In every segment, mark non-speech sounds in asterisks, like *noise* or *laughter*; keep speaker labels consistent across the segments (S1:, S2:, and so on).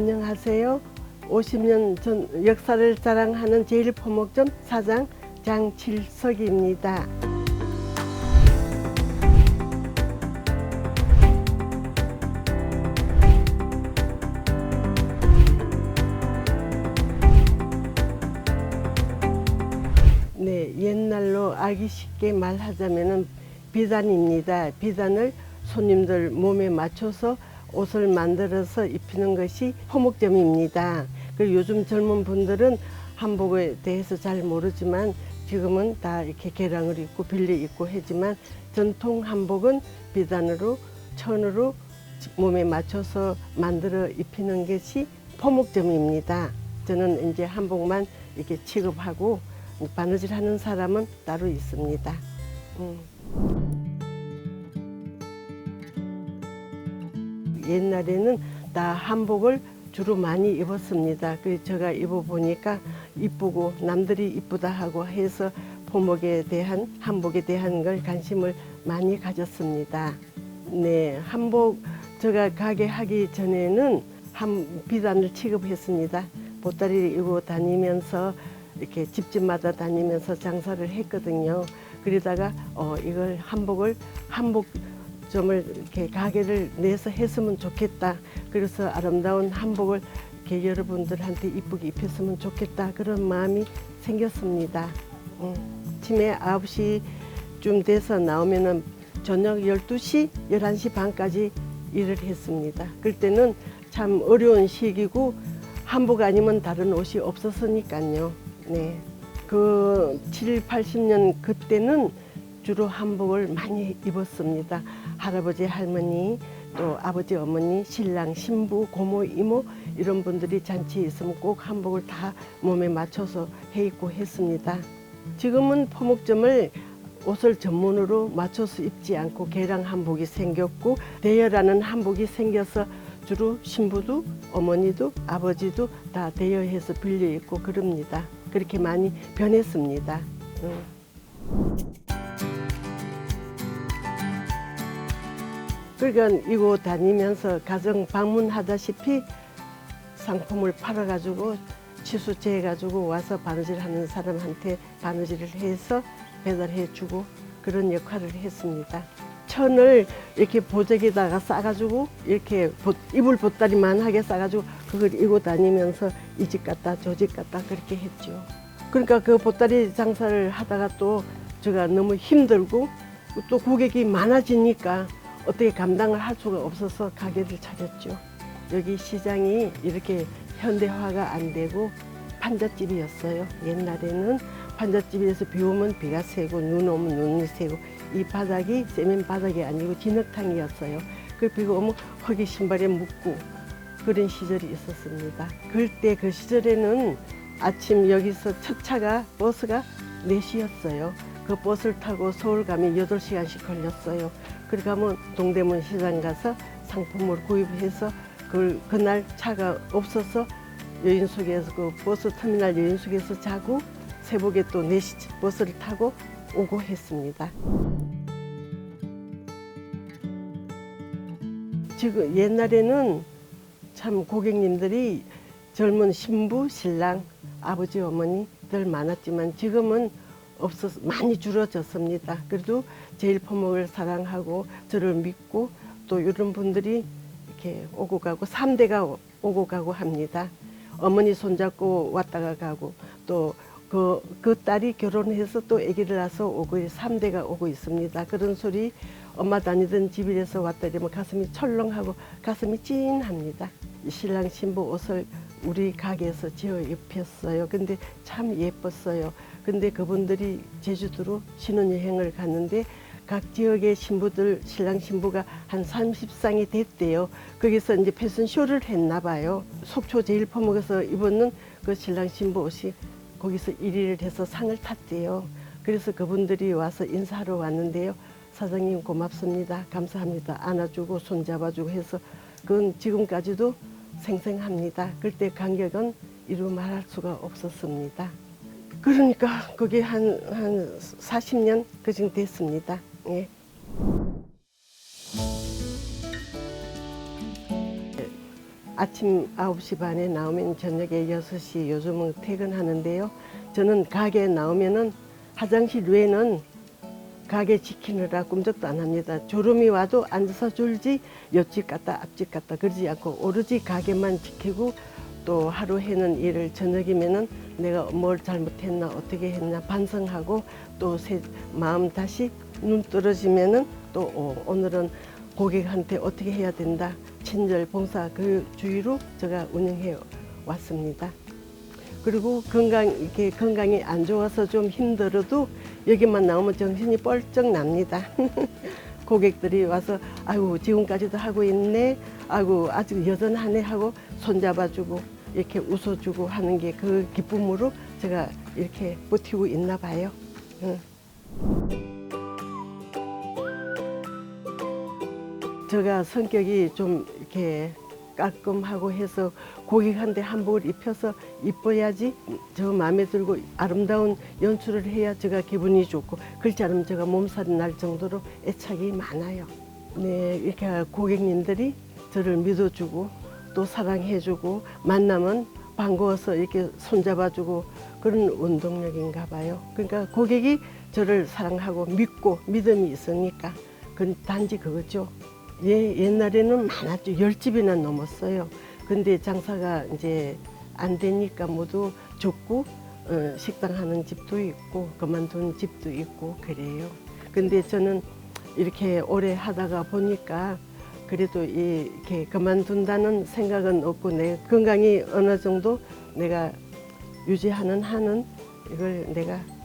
S1: 안녕하세요. 50년 전 역사를 자랑하는 제일포목점 사장 장칠석입니다. 네, 옛날로 알기 쉽게 말하자면은 비단입니다. 비단을 손님들 몸에 맞춰서 옷을 만들어서 입히는 것이 포목점입니다. 그리고 요즘 젊은 분들은 한복에 대해서 잘 모르지만 지금은 다 이렇게 개량을 입고 빌려 입고 하지만 전통 한복은 비단으로 천으로 몸에 맞춰서 만들어 입히는 것이 포목점입니다. 저는 이제 한복만 이렇게 취급하고 바느질 하는 사람은 따로 있습니다. 음. 옛날에는 다 한복을 주로 많이 입었습니다. 그 제가 입어 보니까 이쁘고 남들이 이쁘다 하고 해서 포목에 대한 한복에 대한 걸 관심을 많이 가졌습니다. 네, 한복 제가 가게 하기 전에는 한 비단을 취급했습니다. 보따리를 입고 다니면서 이렇게 집집마다 다니면서 장사를 했거든요. 그러다가 어 이걸 한복을 한복 점을 이렇게 가게를 내서 했으면 좋겠다. 그래서 아름다운 한복을 이렇게 여러분들한테 이쁘게 입혔으면 좋겠다. 그런 마음이 생겼습니다. 음, 아침에 9시쯤 돼서 나오면은 저녁 12시, 11시 반까지 일을 했습니다. 그때는 참 어려운 시기고 한복 아니면 다른 옷이 없었으니까요. 네. 그 7, 80년 그때는 주로 한복을 많이 입었습니다. 할아버지, 할머니, 또 아버지, 어머니, 신랑, 신부, 고모, 이모 이런 분들이 잔치에 있으면 꼭 한복을 다 몸에 맞춰서 해 입고 했습니다. 지금은 포목점을 옷을 전문으로 맞춰서 입지 않고 개량 한복이 생겼고 대여라는 한복이 생겨서 주로 신부도 어머니도 아버지도 다 대여해서 빌려 입고 그럽니다. 그렇게 많이 변했습니다. 음. 그러니까 이곳 다니면서 가정 방문하다시피 상품을 팔아가지고 치수제 해가지고 와서 바느질하는 사람한테 바느질을 해서 배달해주고 그런 역할을 했습니다. 천을 이렇게 보재기다가 싸가지고 이렇게 보- 이불 보따리만하게 싸가지고 그걸 이고 다니면서 이 집 갔다 저 집 갔다 그렇게 했죠. 그러니까 그 보따리 장사를 하다가 또 제가 너무 힘들고 또 고객이 많아지니까 어떻게 감당을 할 수가 없어서 가게를 차렸죠. 여기 시장이 이렇게 현대화가 안 되고 판잣집이었어요. 옛날에는 판잣집에서 비 오면 비가 새고 눈 오면 눈이 새고 이 바닥이 세면 바닥이 아니고 진흙탕이었어요. 그 비가 오면 흙이 신발에 묻고 그런 시절이 있었습니다. 그때 그 시절에는 아침 여기서 첫 차가 버스가 4시였어요. 그 버스를 타고 서울 가면 8시간씩 걸렸어요. 그래 가면 동대문 시장 가서 상품을 구입해서 그 그날 차가 없어서 여인숙에서 그 버스 터미널 여인숙에서 자고 새벽에 또 4시 버스를 타고 오고 했습니다. 지금 옛날에는 참 고객님들이 젊은 신부, 신랑, 아버지, 어머니들 많았지만 지금은 없어서 많이 줄어졌습니다. 그래도 제일 포목을 사랑하고 저를 믿고 또 이런 분들이 이렇게 오고 가고 삼대가 오고 가고 합니다. 어머니 손잡고 왔다가 가고 또 그, 그 딸이 결혼해서 또 아기를 낳아서 오고 삼대가 오고 있습니다. 그런 소리 엄마 다니던 집에서 왔다 이러면 가슴이 철렁하고 가슴이 찐합니다. 이 신랑 신부 옷을 우리 가게에서 지어 입혔어요. 근데 참 예뻤어요. 근데 그분들이 제주도로 신혼여행을 갔는데 각 지역의 신부들, 신랑 신부가 한 30쌍이 됐대요. 거기서 이제 패션쇼를 했나 봐요. 속초 제일 포목에서 입었는 그 신랑 신부 옷이 거기서 1위를 해서 상을 탔대요. 그래서 그분들이 와서 인사하러 왔는데요. 사장님 고맙습니다. 감사합니다. 안아주고 손잡아주고 해서 그건 지금까지도 생생합니다. 그때 간격은 이루 말할 수가 없었습니다. 그러니까 그게 한, 한 40년 그정 됐습니다. 예. 아침 9시 반에 나오면 저녁에 6시 요즘은 퇴근하는데요. 저는 가게에 나오면은 화장실 외에는 가게 지키느라 꿈쩍도 안 합니다. 졸음이 와도 앉아서 졸지 옆집 갔다 앞집 갔다 그러지 않고 오로지 가게만 지키고 또 하루 해는 일을 저녁이면은 내가 뭘 잘못했나 어떻게 했나 반성하고 또 새 마음 다시 눈 떨어지면은 또 어, 오늘은 고객한테 어떻게 해야 된다 친절 봉사 그 주의로 제가 운영해 왔습니다. 그리고 건강 이렇게 건강이 안 좋아서 좀 힘들어도 여기만 나오면 정신이 뻘쩍 납니다. *laughs* 고객들이 와서 아이고 지금까지도 하고 있네, 아이고 아직 여전하네 하고 손잡아주고 이렇게 웃어주고 하는 게 그 기쁨으로 제가 이렇게 버티고 있나 봐요. 응. 제가 성격이 좀 이렇게 깔끔하고 해서 고객한테 한복을 입혀서 이뻐야지 저 마음에 들고 아름다운 연출을 해야 제가 기분이 좋고 그렇지 않으면 제가 몸살이 날 정도로 애착이 많아요. 네, 이렇게 고객님들이 저를 믿어주고 또 사랑해주고 만나면 반가워서 이렇게 손잡아주고 그런 운동력인가 봐요. 그러니까 고객이 저를 사랑하고 믿고 믿음이 있으니까 그 단지 그거죠. 예, 옛날에는 많았죠. 열 집이나 넘었어요. 근데 장사가 이제 안 되니까 모두 좁고 어, 식당 하는 집도 있고 그만둔 집도 있고 그래요. 근데 저는 이렇게 오래 하다가 보니까 그래도 이- 이렇게 그만둔다는 생각은 없고 내 건강이 어느 정도 내가 유지하는 한은 이걸 내가 그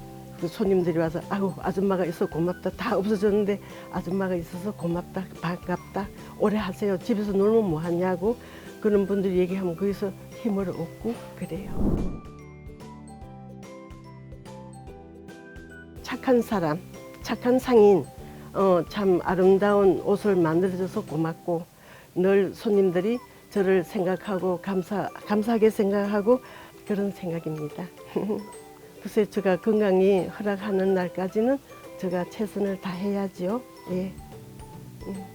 S1: 손님들이 와서 아우 아줌마가 있어 고맙다. 다 없어졌는데 아줌마가 있어서 고맙다. 반갑다. 오래 하세요. 집에서 놀면 뭐 하냐고. 그런 분들이 얘기하면 거기서 힘을 얻고 그래요. 착한 사람 착한 상인 어, 참 아름다운 옷을 만들어줘서 고맙고 늘 손님들이 저를 생각하고 감사 감사하게 생각하고 그런 생각입니다. *laughs* 글쎄 제가 건강이 허락하는 날까지는 제가 최선을 다해야죠. 예. 음.